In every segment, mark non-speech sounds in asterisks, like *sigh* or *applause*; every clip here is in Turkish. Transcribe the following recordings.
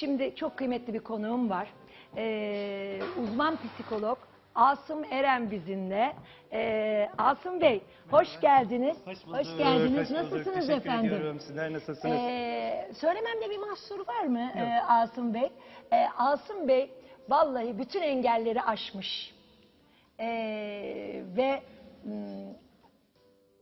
Şimdi çok kıymetli bir konuğum var. Ee, uzman psikolog Asım Eren bizimle. Ee, Asım Bey, hoş geldiniz. bulduk, geldiniz. hoş bulduk. Nasılsınız Teşekkür efendim? ediyorum. Sizler nasılsınız? Ee, söylememde bir mahsur var mı ee, Asım Bey? Ee, Asım Bey vallahi bütün engelleri aşmış. Ee, ve mm,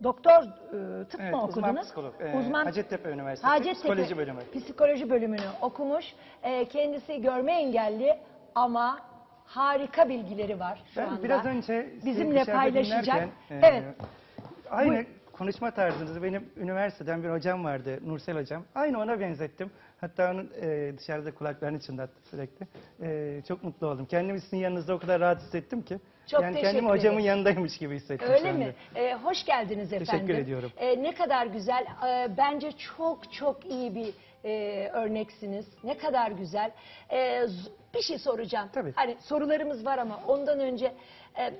doktor e, tıp Evet, mı uzman okudunuz? psikolog. Ee, Hacettepe Üniversitesi Psikoloji Bölümü. Psikoloji bölümünü okumuş. Ee, kendisi görme engelli ama harika bilgileri var şu Ben anda. biraz önce bizimle dışarıda paylaşacak. dinlerken, e, evet. Aynı konuşma tarzınızı benim üniversiteden bir hocam vardı, Nursel hocam. Aynı ona benzettim. Hatta onun e, dışarıda kulaklarını çınlattı sürekli. E, çok mutlu oldum. Kendimi sizin yanınızda o kadar rahat hissettim ki. Çok yani teşekkür kendimi hocamın yanındaymış gibi hissettim Öyle mi? Ee, hoş geldiniz efendim. Teşekkür ediyorum. Ee, ne kadar güzel. Ee, bence çok çok iyi bir e, örneksiniz. Ne kadar güzel. Z- bir şey soracağım. Tabii. Hani sorularımız var ama ondan önce e,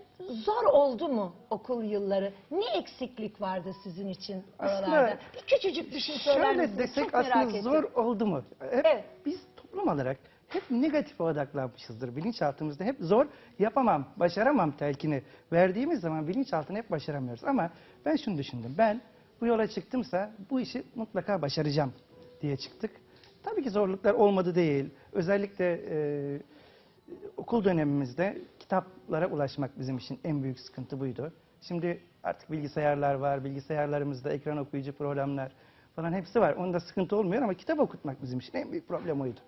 zor oldu mu okul yılları? Ne eksiklik vardı sizin için oralarda? Bir küçücük bir şey söyler Şöyle misiniz? desek Çok merak aslında ettim. zor oldu mu? Hep Evet. Biz toplum olarak hep negatife odaklanmışızdır. Bilinçaltımızda hep zor, yapamam, başaramam telkini verdiğimiz zaman bilinçaltını hep başaramıyoruz. Ama ben şunu düşündüm. Ben bu yola çıktımsa bu işi mutlaka başaracağım diye çıktık. Tabii ki zorluklar olmadı değil. Özellikle e, okul dönemimizde kitaplara ulaşmak bizim için en büyük sıkıntı buydu. Şimdi artık bilgisayarlar var, bilgisayarlarımızda ekran okuyucu programlar falan hepsi var. Onda sıkıntı olmuyor ama kitap okutmak bizim için en büyük problem oydu.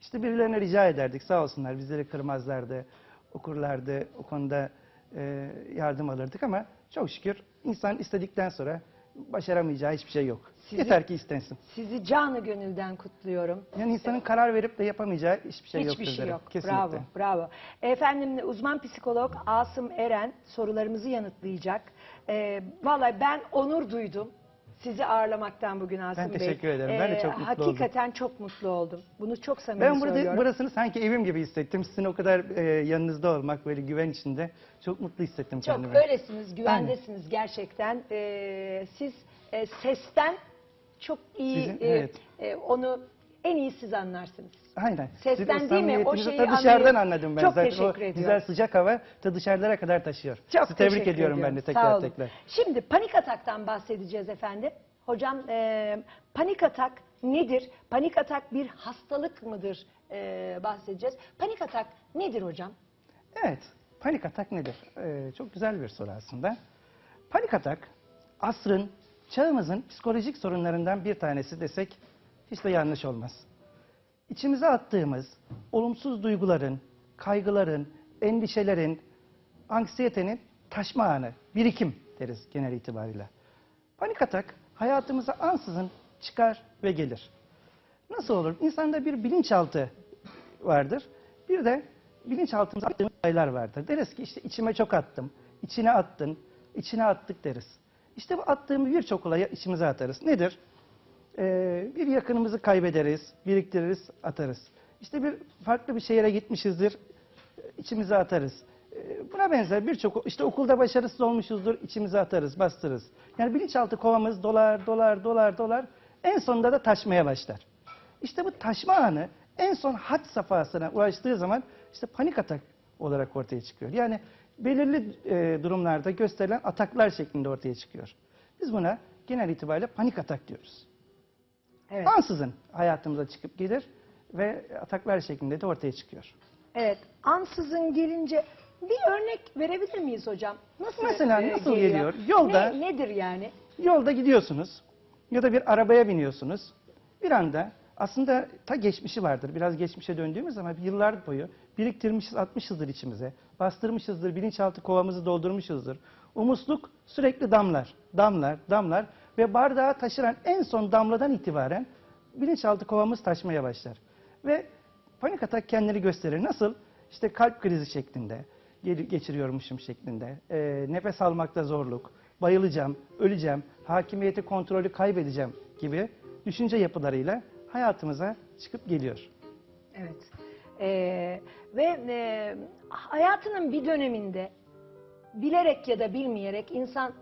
İşte birilerine rica ederdik sağ olsunlar bizleri kırmazlardı, okurlardı, o konuda e, yardım alırdık ama çok şükür insan istedikten sonra başaramayacağı hiçbir şey yok. Sizi- Yeter ki istensin. Sizi canı gönülden kutluyorum. Yani insanın karar verip de yapamayacağı hiçbir şey Hiçbir yoktur şey derim. yok. Kesinlikle. Bravo, bravo. Efendim uzman psikolog Asım Eren sorularımızı yanıtlayacak. Ee, vallahi ben onur duydum sizi ağırlamaktan bugün Asım Ben Bey. teşekkür ederim. Ben de çok mutlu oldum. Hakikaten çok mutlu oldum. Bunu çok samimi Ben burada söylüyorum. burasını sanki evim gibi hissettim. Sizin o kadar e, yanınızda olmak, böyle güven içinde çok mutlu hissettim Çok kendimi. öylesiniz, güvendesiniz gerçekten. Ee, siz e, sesten çok iyi Sizin- e, evet. e, onu en iyi siz anlarsınız. Aynen. Sesten Sizin değil mi? O şeyi ta dışarıdan anladım ben Çok zaten. teşekkür o ediyorum. güzel sıcak hava ta dışarılara kadar taşıyor. Çok Sizi tebrik teşekkür ediyorum ben de Sağ tekrar olun. tekrar. Şimdi panik ataktan bahsedeceğiz efendim. Hocam e, panik atak nedir? Panik atak bir hastalık mıdır? E, bahsedeceğiz. Panik atak nedir hocam? Evet, panik atak nedir? Ee, çok güzel bir soru aslında. Panik atak, asrın, çağımızın psikolojik sorunlarından bir tanesi desek hiç de yanlış olmaz. İçimize attığımız olumsuz duyguların, kaygıların, endişelerin, anksiyetenin taşma anı, birikim deriz genel itibariyle. Panik atak hayatımıza ansızın çıkar ve gelir. Nasıl olur? İnsanda bir bilinçaltı vardır. Bir de bilinçaltımıza attığımız olaylar vardır. Deriz ki işte içime çok attım, içine attın, içine attık deriz. İşte bu attığımız birçok olayı içimize atarız. Nedir? Ee, bir yakınımızı kaybederiz, biriktiririz, atarız. İşte bir farklı bir şehire gitmişizdir, içimize atarız. Ee, Buna benzer birçok, işte okulda başarısız olmuşuzdur, içimize atarız, bastırırız. Yani bilinçaltı kovamız dolar, dolar, dolar, dolar. En sonunda da taşmaya başlar. İşte bu taşma anı en son had safhasına ulaştığı zaman işte panik atak olarak ortaya çıkıyor. Yani belirli e, durumlarda gösterilen ataklar şeklinde ortaya çıkıyor. Biz buna genel itibariyle panik atak diyoruz. Evet. Ansızın hayatımıza çıkıp gelir ve ataklar şeklinde de ortaya çıkıyor. Evet. Ansızın gelince bir örnek verebilir miyiz hocam? Nasıl Mesela e, nasıl geliyor? Yolda- Ne- nedir yani? Yolda gidiyorsunuz ya da bir arabaya biniyorsunuz. Bir anda aslında ta geçmişi vardır. Biraz geçmişe döndüğümüz zaman yıllar boyu biriktirmişiz, atmışızdır içimize. Bastırmışızdır, bilinçaltı kovamızı doldurmuşuzdur. O musluk sürekli damlar, damlar, damlar ve bardağı taşıran en son damladan itibaren bilinçaltı kovamız taşmaya başlar. Ve panik atak kendini gösterir. Nasıl? İşte kalp krizi şeklinde, geçiriyormuşum şeklinde, e, nefes almakta zorluk, bayılacağım, öleceğim, hakimiyeti kontrolü kaybedeceğim gibi düşünce yapılarıyla hayatımıza çıkıp geliyor. Evet. Ee, ve e, hayatının bir döneminde bilerek ya da bilmeyerek insan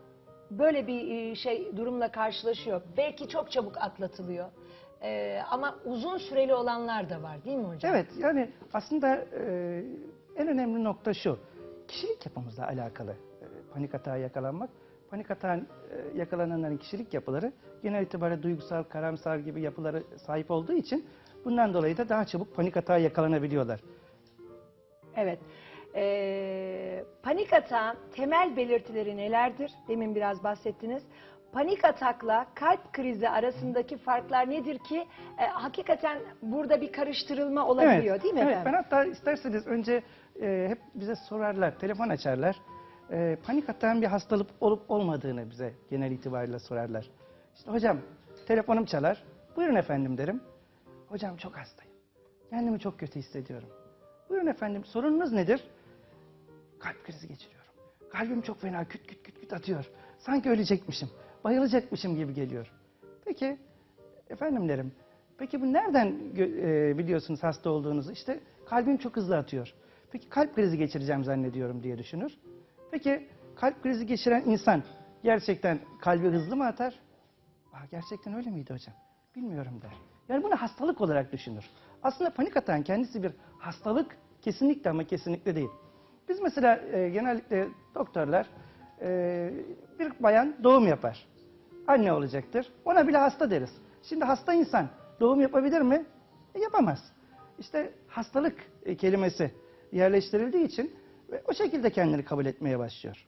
böyle bir e, şey durumla karşılaşıyor. Belki çok çabuk atlatılıyor. Ee, ama uzun süreli olanlar da var değil mi hocam? Evet yani aslında e, en önemli nokta şu. Kişilik yapımızla alakalı e, panik atağa yakalanmak. Panik atağa e, yakalananların kişilik yapıları genel itibariyle duygusal, karamsar gibi yapılara sahip olduğu için bundan dolayı da daha çabuk panik atağa yakalanabiliyorlar. Evet. Ee, panik atağın temel belirtileri nelerdir? Demin biraz bahsettiniz. Panik atakla kalp krizi arasındaki farklar nedir ki e, hakikaten burada bir karıştırılma olabiliyor değil mi evet, efendim? Ben hatta isterseniz önce e, hep bize sorarlar, telefon açarlar. E, panik atağın bir hastalık olup olmadığını bize genel itibariyle sorarlar. İşte hocam telefonum çalar. Buyurun efendim derim. Hocam çok hastayım. Kendimi çok kötü hissediyorum. Buyurun efendim sorununuz nedir? Kalp krizi geçiriyorum. Kalbim çok fena küt küt küt küt atıyor. Sanki ölecekmişim, bayılacakmışım gibi geliyor. Peki efendim derim. Peki bu nereden e, biliyorsunuz hasta olduğunuzu? İşte kalbim çok hızlı atıyor. Peki kalp krizi geçireceğim zannediyorum diye düşünür. Peki kalp krizi geçiren insan gerçekten kalbi hızlı mı atar? Aa, gerçekten öyle miydi hocam? Bilmiyorum der. Yani bunu hastalık olarak düşünür. Aslında panik atağın kendisi bir hastalık kesinlikle ama kesinlikle değil. Biz mesela e, genellikle doktorlar e, bir bayan doğum yapar. Anne olacaktır. Ona bile hasta deriz. Şimdi hasta insan doğum yapabilir mi? E, yapamaz. İşte hastalık e, kelimesi yerleştirildiği için ve o şekilde kendini kabul etmeye başlıyor.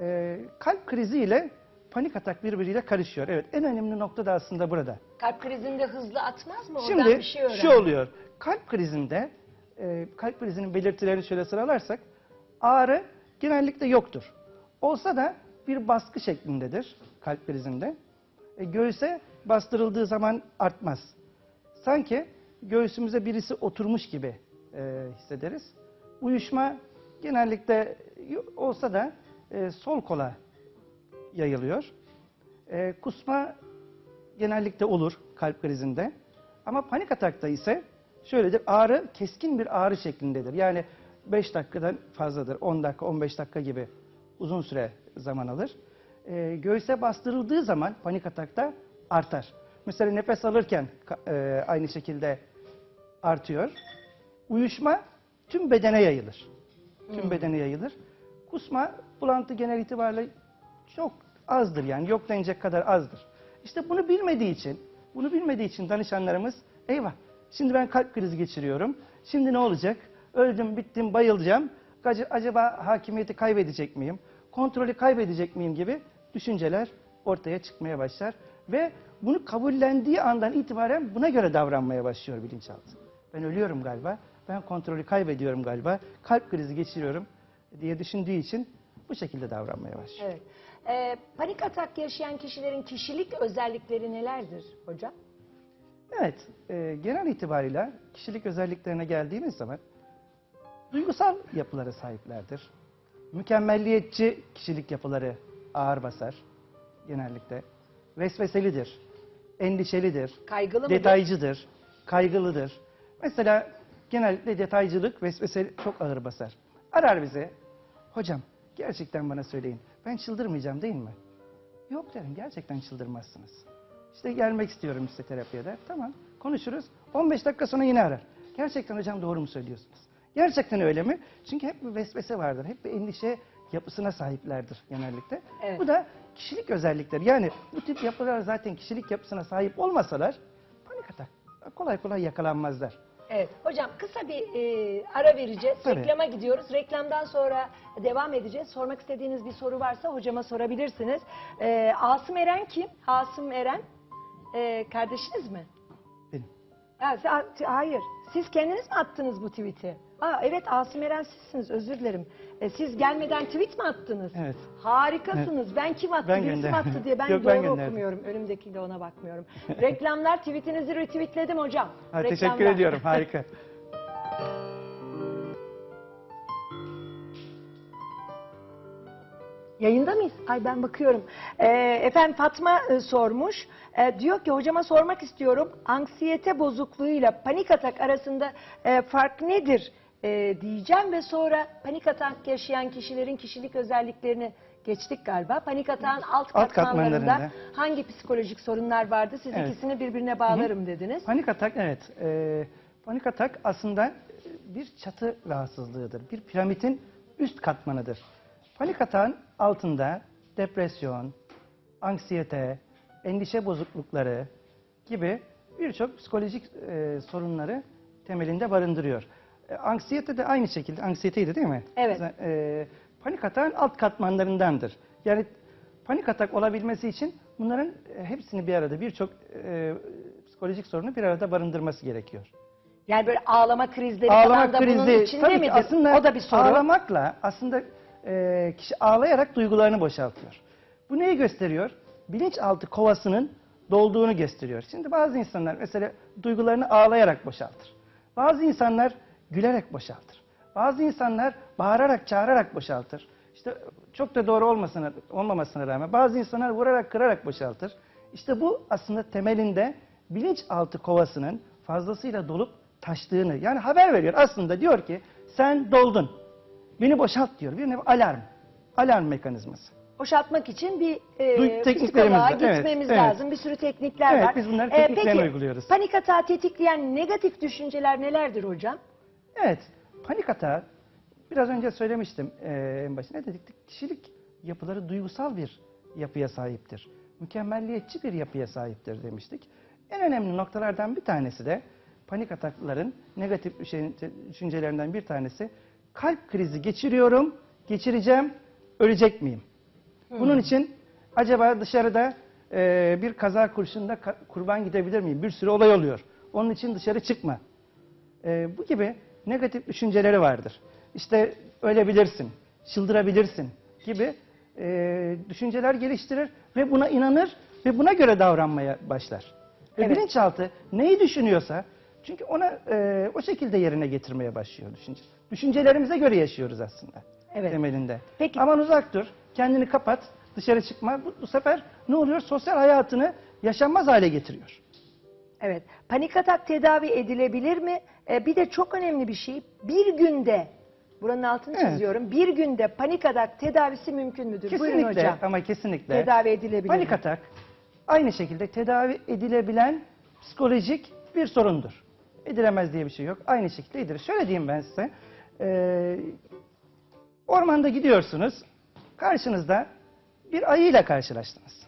E, kalp krizi ile panik atak birbiriyle karışıyor. Evet en önemli nokta da aslında burada. Kalp krizinde hızlı atmaz mı? Oradan Şimdi bir şey öğren. şu oluyor. Kalp krizinde, e, kalp krizinin belirtilerini şöyle sıralarsak, ağrı genellikle yoktur. Olsa da bir baskı şeklindedir kalp krizinde. E, göğüse bastırıldığı zaman artmaz. Sanki göğsümüze birisi oturmuş gibi e, hissederiz. Uyuşma genellikle olsa da e, sol kola yayılıyor. E, kusma genellikle olur kalp krizinde. Ama panik atakta ise şöyledir. Ağrı keskin bir ağrı şeklindedir. Yani 5 dakikadan fazladır. 10 dakika, 15 dakika gibi uzun süre zaman alır. Ee, göğüse bastırıldığı zaman panik atakta artar. Mesela nefes alırken e, aynı şekilde artıyor. Uyuşma tüm bedene yayılır. Tüm bedene yayılır. Kusma, bulantı genel itibariyle çok azdır yani yok denecek kadar azdır. İşte bunu bilmediği için, bunu bilmediği için danışanlarımız eyvah şimdi ben kalp krizi geçiriyorum. Şimdi ne olacak? Öldüm, bittim, bayılacağım. Ac- Acaba hakimiyeti kaybedecek miyim? Kontrolü kaybedecek miyim gibi düşünceler ortaya çıkmaya başlar. Ve bunu kabullendiği andan itibaren buna göre davranmaya başlıyor bilinçaltı. Ben ölüyorum galiba, ben kontrolü kaybediyorum galiba, kalp krizi geçiriyorum diye düşündüğü için bu şekilde davranmaya başlıyor. Evet. Ee, panik atak yaşayan kişilerin kişilik özellikleri nelerdir hocam? Evet, e, genel itibariyle kişilik özelliklerine geldiğimiz zaman duygusal yapılara sahiplerdir. Mükemmelliyetçi kişilik yapıları ağır basar genellikle. Vesveselidir, endişelidir, Kaygılı mıdır? detaycıdır, kaygılıdır. Mesela genellikle detaycılık, vesvese çok ağır basar. Arar bize, hocam gerçekten bana söyleyin, ben çıldırmayacağım değil mi? Yok derim, gerçekten çıldırmazsınız. İşte gelmek istiyorum işte terapiye der. Tamam, konuşuruz. 15 dakika sonra yine arar. Gerçekten hocam doğru mu söylüyorsunuz? Gerçekten öyle mi? Çünkü hep bir vesvese vardır, hep bir endişe yapısına sahiplerdir genellikle. Evet. Bu da kişilik özellikleri. Yani bu tip yapılar zaten kişilik yapısına sahip olmasalar panik atak kolay kolay yakalanmazlar. Evet. Hocam kısa bir e, ara vereceğiz. Tabii. Reklama gidiyoruz. Reklamdan sonra devam edeceğiz. Sormak istediğiniz bir soru varsa hocama sorabilirsiniz. Ee, Asım Eren kim? Asım Eren e, kardeşiniz mi? Benim. Ha, hayır. Siz kendiniz mi attınız bu tweet'i? Aa, evet Asım Eren sizsiniz özür dilerim. E, siz gelmeden tweet mi attınız? Evet. Harikasınız. Ben kim attı, Ben birisi mi attı diye ben Yok, doğru ben gönderdim. okumuyorum. Önümdeki de ona bakmıyorum. *laughs* Reklamlar tweetinizi retweetledim hocam. Ha, teşekkür ediyorum, harika. *laughs* Yayında mıyız? Ay ben bakıyorum. Ee, efendim Fatma e, sormuş. E, diyor ki hocama sormak istiyorum. Anksiyete bozukluğuyla panik atak arasında e, fark nedir? E, diyeceğim ve sonra panik atak yaşayan kişilerin kişilik özelliklerini Geçtik galiba. Panik atağın alt, Alt katmanlarında katmanlarında. hangi psikolojik sorunlar vardı? Siz Evet. ikisini birbirine bağlarım dediniz. Panik atak evet. Ee, panik atak aslında bir çatı rahatsızlığıdır. Bir piramidin üst katmanıdır. Panik atağın altında depresyon, anksiyete, endişe bozuklukları gibi birçok psikolojik e, sorunları temelinde barındırıyor. E, anksiyete de aynı şekilde, anksiyeteydi değil mi? Evet. E, panik atağın alt katmanlarındandır. Yani panik atak olabilmesi için bunların e, hepsini bir arada, birçok e, psikolojik sorunu bir arada barındırması gerekiyor. Yani böyle ağlama krizleri Ağlama falan da bunun krizi, içinde tabii ki midir? aslında o da bir soru. ağlamakla aslında e, kişi ağlayarak duygularını boşaltıyor. Bu neyi gösteriyor? Bilinçaltı kovasının dolduğunu gösteriyor. Şimdi bazı insanlar mesela duygularını ağlayarak boşaltır. Bazı insanlar gülerek boşaltır. Bazı insanlar bağırarak, çağırarak boşaltır. İşte çok da doğru olmasına, olmamasına rağmen bazı insanlar vurarak, kırarak boşaltır. İşte bu aslında temelinde bilinçaltı kovasının fazlasıyla dolup taştığını yani haber veriyor. Aslında diyor ki sen doldun. Beni boşalt diyor. Bir nevi alarm. Alarm mekanizması. Boşaltmak için bir e, psikoloğa. Evet, gitmemiz evet. lazım. Bir sürü teknikler Evet, var. biz bunların E, tekniklerini peki, uyguluyoruz. panik atağı tetikleyen negatif düşünceler nelerdir hocam? Evet, panik atağı biraz önce söylemiştim eee, en başında. Ne dedik? Kişilik yapıları duygusal bir yapıya sahiptir. Mükemmelliyetçi bir yapıya sahiptir demiştik. En önemli noktalardan bir tanesi de panik atakların negatif düşen- düşüncelerinden bir tanesi kalp krizi geçiriyorum, geçireceğim, ölecek miyim? Bunun için acaba dışarıda eee, bir kaza kurşununda ka- kurban gidebilir miyim? Bir sürü olay oluyor. Onun için dışarı çıkma. Ee, bu gibi negatif düşünceleri vardır. İşte ölebilirsin, çıldırabilirsin gibi e, düşünceler geliştirir ve buna inanır ve buna göre davranmaya başlar. Ve Evet. bilinçaltı neyi düşünüyorsa çünkü ona e, o şekilde yerine getirmeye başlıyor düşünce. Düşüncelerimize göre yaşıyoruz aslında Evet. temelinde. Peki- Aman uzak dur, kendini kapat, dışarı çıkma. Bu, bu sefer ne oluyor? Sosyal hayatını yaşanmaz hale getiriyor. Evet. Panik atak tedavi edilebilir mi? E, bir de çok önemli bir şey. Bir günde, buranın altını Evet. çiziyorum. Bir günde panik atak tedavisi mümkün müdür? Buyurun Kesinlikle hocam. ama kesinlikle. Tedavi edilebilir Panik mi? atak aynı şekilde tedavi edilebilen psikolojik bir sorundur. Edilemez diye bir şey yok. Aynı şekilde edilir. Şöyle diyeyim ben size. Ee, ormanda gidiyorsunuz. Karşınızda bir ayıyla karşılaştınız.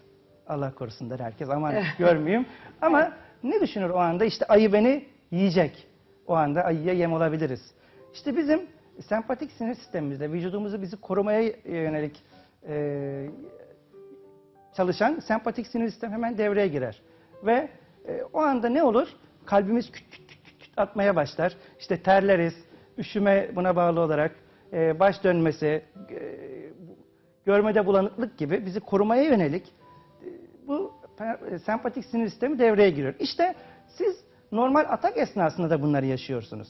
Allah korusun der herkes. Aman *laughs* görmeyeyim. Ama ne düşünür o anda? İşte ayı beni yiyecek. O anda ayıya yem olabiliriz. İşte bizim sempatik sinir sistemimizde vücudumuzu bizi korumaya yönelik e, çalışan sempatik sinir sistem hemen devreye girer. Ve e, o anda ne olur? Kalbimiz küt küt küt küt atmaya başlar. İşte terleriz, üşüme buna bağlı olarak, e, baş dönmesi, e, görmede bulanıklık gibi bizi korumaya yönelik sempatik sinir sistemi devreye giriyor. İşte siz normal atak esnasında da bunları yaşıyorsunuz.